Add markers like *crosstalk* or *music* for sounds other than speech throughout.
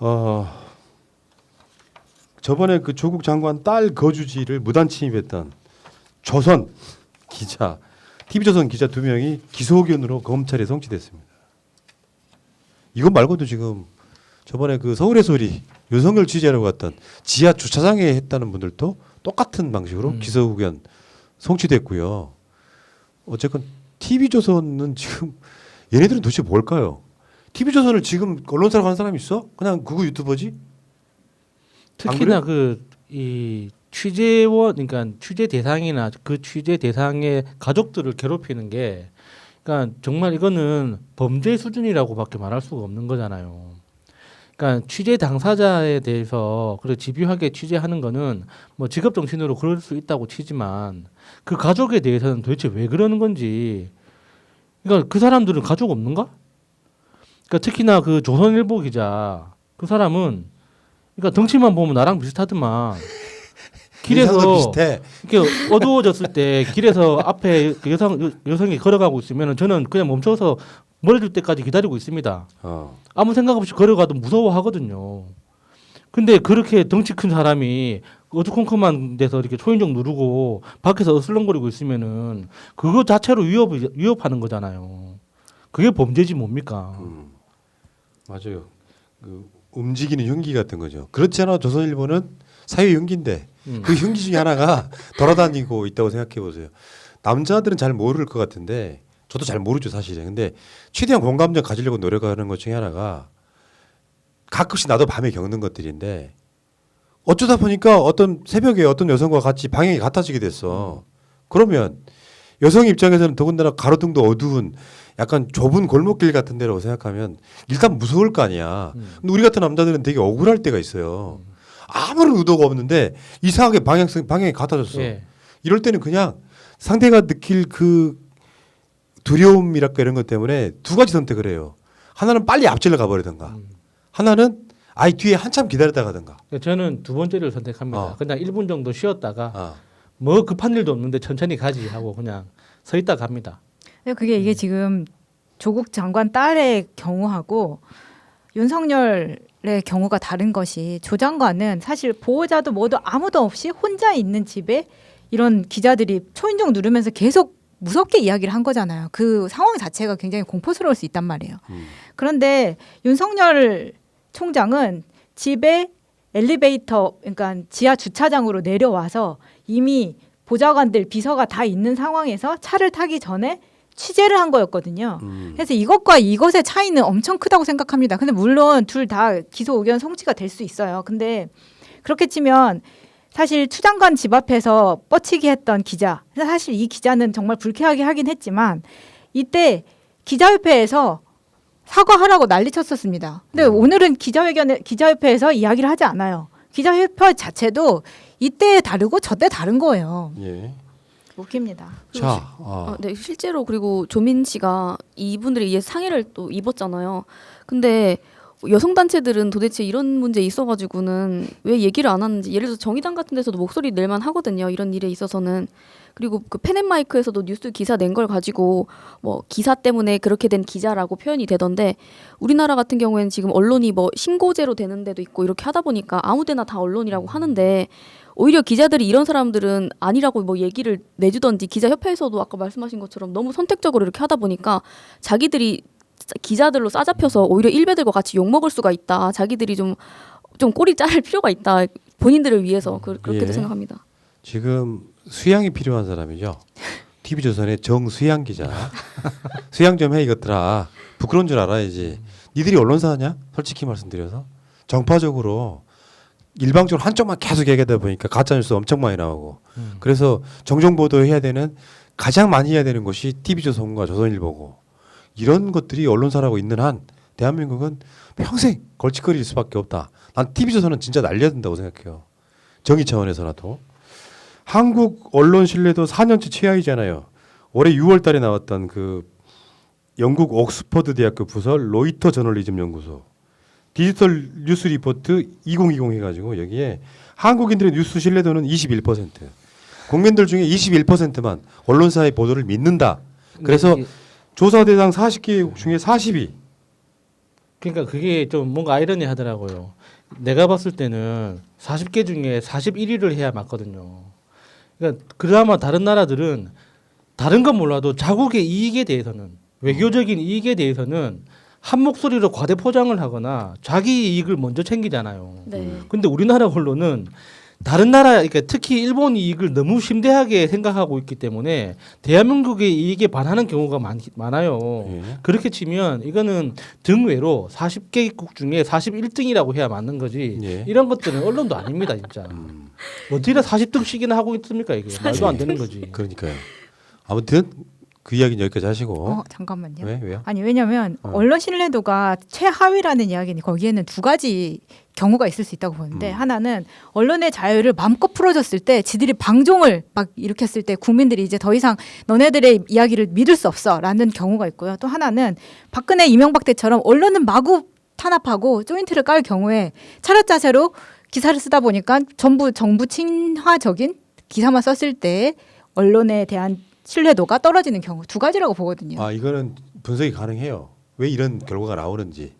어 저번에 그 조국 장관 딸 거주지를 무단 침입했던 조선 기자, TV조선 기자 두 명이 기소 의견으로 검찰에 송치됐습니다. 이것 말고도 지금 저번에 그 서울의 소리 윤석열 취재하러 갔던 지하 주차장에 했다는 분들도 똑같은 방식으로 음. 기소 의견 송치됐고요. 어쨌건 TV조선은 지금 얘네들은 도대체 뭘까요? TV조선을 지금 언론사로 가는 사람이 있어? 그냥 그거 유튜버지? 특히나 그 이 취재원 그러니까 취재 대상이나 그 취재 대상의 가족들을 괴롭히는 게 그러니까 정말 이거는 범죄 수준이라고밖에 말할 수가 없는 거잖아요. 그러니까 취재 당사자에 대해서 그래 집요하게 취재하는 거는 뭐 직업 정신으로 그럴 수 있다고 치지만 그 가족에 대해서는 도대체 왜 그러는 건지 그러니까 그 사람들은 가족 없는가? 그러니까 특히나 그 조선일보 기자 그 사람은 그러니까 덩치만 보면 나랑 비슷하더만 *laughs* 길에서 비슷해. 이렇게 어두워졌을 때 길에서 앞에 그 여성 여- 여성이 걸어가고 있으면 저는 그냥 멈춰서 줄 때까지 기다리고 있습니다. 어. 아무 생각 없이 걸어가도 무서워하거든요. 근데 그렇게 덩치 큰 사람이 어두컴컴한 데서 이렇게 초인종 누르고 밖에서 어슬렁거리고 있으면은 그거 자체로 위협 위협하는 거잖아요. 그게 범죄지 뭡니까? 음. 맞아요. 그 움직이는 흉기 같은 거죠. 그렇지 않아 조선일보는 사회 흉기인데 음. 그 흉기 중에 하나가 *laughs* 돌아다니고 있다고 생각해 보세요. 남자들은 잘 모를 것 같은데 저도 잘 모르죠 사실은. 근데 최대한 공감정 가지려고 노력하는 것 중에 하나가 가끔씩 나도 밤에 겪는 것들인데 어쩌다 보니까 어떤 새벽에 어떤 여성과 같이 방향이 같아지게 됐어. 그러면 여성 입장에서는 더군다나 가로등도 어두운 약간 좁은 골목길 같은 데라고 생각하면 일단 무서울 거 아니야. 음. 근데 우리 같은 남자들은 되게 억울할 때가 있어요. 아무런 의도가 없는데 이상하게 방향성 방향이 같아졌어. 예. 이럴 때는 그냥 상대가 느낄 그 두려움이랄까 이런 것 때문에 두 가지 선택을 해요. 하나는 빨리 앞질러 가버리든가. 음. 하나는 아이 뒤에 한참 기다렸다 가든가. 저는 두 번째를 선택합니다. 어. 그냥 1분 정도 쉬었다가 아. 뭐 급한 일도 없는데 천천히 가지 하고 그냥 서 있다 갑니다. 근데 그게 이게 지금 조국 장관 딸의 경우하고 윤석열의 경우가 다른 것이 조 장관은 사실 보호자도 뭐도 아무도 없이 혼자 있는 집에 이런 기자들이 초인종 누르면서 계속 무섭게 이야기를 한 거잖아요. 그 상황 자체가 굉장히 공포스러울 수 있단 말이에요. 음. 그런데 윤석열 총장은 집에 엘리베이터 그러니까 지하 주차장으로 내려와서 이미 보좌관들 비서가 다 있는 상황에서 차를 타기 전에 취재를 한 거였거든요. 음. 그래서 이것과 이것의 차이는 엄청 크다고 생각합니다. 근데 물론 둘 다 기소 의견 송치가 될 수 있어요. 근데 그렇게 치면 사실 추 장관 집 앞에서 뻗치기 했던 기자. 사실 이 기자는 정말 불쾌하게 하긴 했지만 이때 기자협회에서 사과하라고 난리쳤었습니다. 근데 음. 오늘은 기자회견에 기자협회에서 이야기를 하지 않아요. 기자협회 자체도 이때 다르고 저때 다른 거예요. 예. 웃깁니다. 자, 아. 어, 네, 실제로 그리고 조민 씨가 이분들에 의해 상해를 또 입었잖아요. 근데 여성 단체들은 도대체 이런 문제 있어가지고는 왜 얘기를 안 하는지 예를 들어 서 정의당 같은 데서도 목소리 낼만 하거든요. 이런 일에 있어서는 그리고 그 펜앤마이크에서도 뉴스 기사 낸 걸 가지고 뭐 기사 때문에 그렇게 된 기자라고 표현이 되던데 우리나라 같은 경우에는 지금 언론이 뭐 신고제로 되는 데도 있고 이렇게 하다 보니까 아무데나 다 언론이라고 하는데 오히려 기자들이 이런 사람들은 아니라고 뭐 얘기를 내주던지 기자협회에서도 아까 말씀하신 것처럼 너무 선택적으로 이렇게 하다 보니까 자기들이 짜- 기자들로 싸잡혀서 오히려 일베들과 같이 욕 먹을 수가 있다. 자기들이 좀 좀 꼬리 자를 필요가 있다. 본인들을 위해서 그, 그렇게도 예. 생각합니다. 지금 수양이 필요한 사람이죠. TV조선의 정수양 기자. 수양 좀 해 이것들아. 부끄러운 줄 알아야지. 니들이 언론사냐? 솔직히 말씀드려서 정파적으로 일방적으로 한쪽만 계속 얘기하다 보니까 가짜 뉴스 엄청 많이 나오고 음. 그래서 정정 보도해야 되는 가장 많이 해야 되는 것이 TV조선과 조선일보고 이런 것들이 언론사라고 있는 한 대한민국은 평생 걸칫거릴 수밖에 없다. 난 TV조선은 진짜 날려야 된다고 생각해요. 정의 차원에서라도. 한국 언론 신뢰도 4년째 최하이잖아요. 올해 6월 달에 나왔던 그 영국 옥스퍼드 대학교 부설 로이터 저널리즘 연구소 디지털 뉴스 리포트 2020 해가지고 여기에 한국인들의 뉴스 신뢰도는 21%. 국민들 중에 21%만 언론사의 보도를 믿는다. 그래서 이게 조사 대상 40개 중에 40이 그러니까 그게 좀 뭔가 아이러니하더라고요. 내가 봤을 때는 40개 중에 41위를 해야 맞거든요. 그러니까 그나마 다른 나라들은 다른 건 몰라도 자국의 이익에 대해서는 외교적인 이익에 대해서는 한 목소리로 과대 포장을 하거나 자기 이익을 먼저 챙기잖아요. 네. 근데 우리나라 언론은 다른 나라, 그러니까 특히 일본 이익을 너무 심대하게 생각하고 있기 때문에 대한민국의 이익에 반하는 경우가 많, 많아요. 예. 그렇게 치면 이거는 등외로 40개국 중에 41등이라고 해야 맞는 거지. 예. 이런 것들은 언론도 아닙니다, 진짜. 음, 어떻게 40등씩이나 하고 있습니까, 이게? 말도 안 되는 거지. 그러니까요. 아무튼 그 이야기는 여기까지 하시고 어, 잠깐만요. 왜 왜요? 아니 왜냐하면 어. 언론 신뢰도가 최하위라는 이야기는 거기에는 두 가지 경우가 있을 수 있다고 보는데 음. 하나는 언론의 자유를 마음껏 풀어줬을 때 지들이 방종을 막 일으켰을 때 국민들이 이제 더 이상 너네들의 이야기를 믿을 수 없어라는 경우가 있고요. 또 하나는 박근혜 이명박 때처럼 언론은 마구 탄압하고 조인트를 깔 경우에 차렷 자세로 기사를 쓰다 보니까 전부 정부 친화적인 기사만 썼을 때 언론에 대한 신뢰도가 떨어지는 경우 두 가지라고 보거든요. 아 이거는 분석이 가능해요. 왜 이런 결과가 나오는지.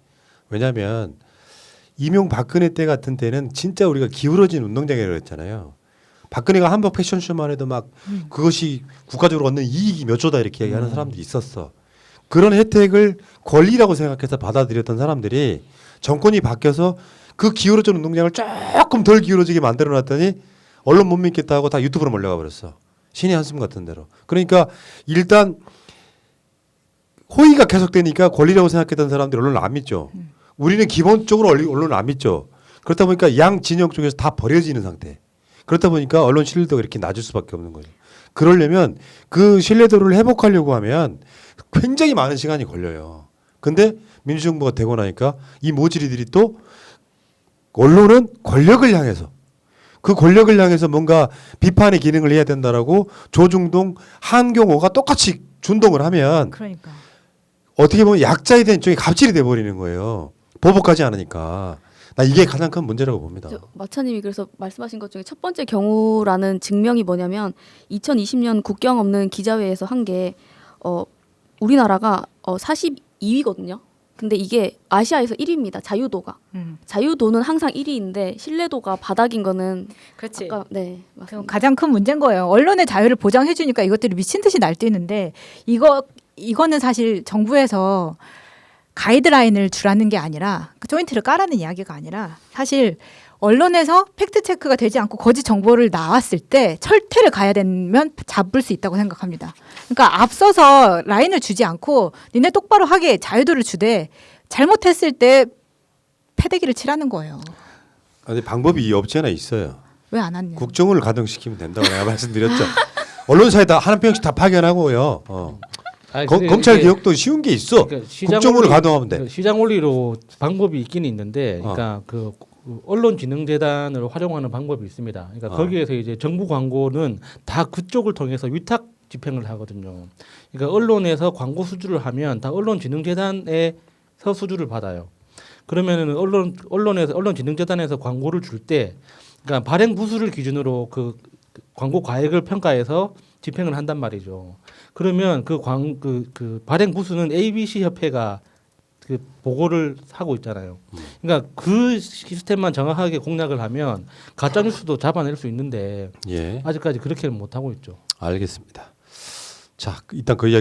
왜냐하면 이명 박근혜 때 같은 때는 진짜 우리가 기울어진 운동장이라고 했잖아요. 박근혜가 한복 패션쇼만 해도 막 음. 그것이 국가적으로 얻는 이익이 몇 조다 이렇게 얘기하는 음. 사람들이 있었어. 그런 혜택을 권리라고 생각해서 받아들였던 사람들이 정권이 바뀌어서 그 기울어진 운동장을 조금 덜 기울어지게 만들어 놨더니 언론 못 믿겠다 하고 다 유튜브로 몰려가 버렸어. 신의 한숨 같은 대로. 그러니까 일단 호의가 계속되니까 권리라고 생각했던 사람들이 언론을 안 믿죠. 우리는 기본적으로 언론을 안 믿죠. 그렇다 보니까 양 진영 쪽에서 다 버려지는 상태. 그렇다 보니까 언론 신뢰도가 이렇게 낮을 수밖에 없는 거예요. 그러려면 그 신뢰도를 회복하려고 하면 굉장히 많은 시간이 걸려요. 근데 민주정부가 되고 나니까 이 모질이들이 또 언론은 권력을 향해서 그 권력을 향해서 뭔가 비판의 기능을 해야 된다라고 조중동 한경호가 똑같이 준동을 하면 그러니까. 어떻게 보면 약자에 대한 쪽이 갑질이 돼 버리는 거예요. 보복하지 않으니까. 나 이게 가장 큰 문제라고 봅니다. 저, 마차님이 그래서 말씀하신 것 중에 첫 번째 경우라는 증명이 뭐냐면 2020년 국경 없는 기자회에서 한 게 어, 우리나라가 어, 42위거든요. 근데 이게 아시아에서 1위입니다. 자유도가. 음. 자유도는 항상 1위인데 신뢰도가 바닥인 거는 그렇지. 아까 네 맞습니다. 가장 큰 문제인 거예요. 언론의 자유를 보장해 주니까 이것들이 미친 듯이 날뛰는데 이거 이거는 사실 정부에서 가이드라인을 주라는 게 아니라 그 조인트를 까라는 이야기가 아니라 사실 언론에서 팩트 체크가 되지 않고 거짓 정보를 나왔을 때 철퇴를 가야 되면 잡을 수 있다고 생각합니다. 그러니까 앞서서 라인을 주지 않고 니네 똑바로 하게 자유도를 주되 잘못했을 때 패대기를 치라는 거예요. 근데 방법이 없지 않아 있어요. 왜안 왔냐? 국정을 가동시키면 된다고 내가 *laughs* 말씀드렸죠. 언론사에 다 하나 평씩 다 파견하고요. 어. 아니, 거- 근데 검찰 이게- 개혁도 쉬운 게 있어. 그러니까 시장 원리- 가동하면 돼. 그 시장 원리로 방법이 있긴 있는데, 어. 그러니까 그 언론진흥재단을 활용하는 방법이 있습니다. 그러니까 어. 거기에서 이제 정부 광고는 다 그쪽을 통해서 위탁 집행을 하거든요. 그러니까 언론에서 광고 수주를 하면 다 언론진흥재단에서 수주를 받아요. 그러면은 언론 언론에서 언론진흥재단에서 광고를 줄 때, 그러니까 발행 부수를 기준으로 그 광고 과액을 평가해서 집행을 한단 말이죠. 그러면 그 광그그 발행 부수는 ABC 협회가 그 보고를 하고 있잖아요. 그러니까 그 시스템만 정확하게 공략을 하면 가짜 뉴스도 잡아낼 수 있는데 예, 아직까지 그렇게는 못 하고 있죠. 알겠습니다. 자, 일단 그 이야기.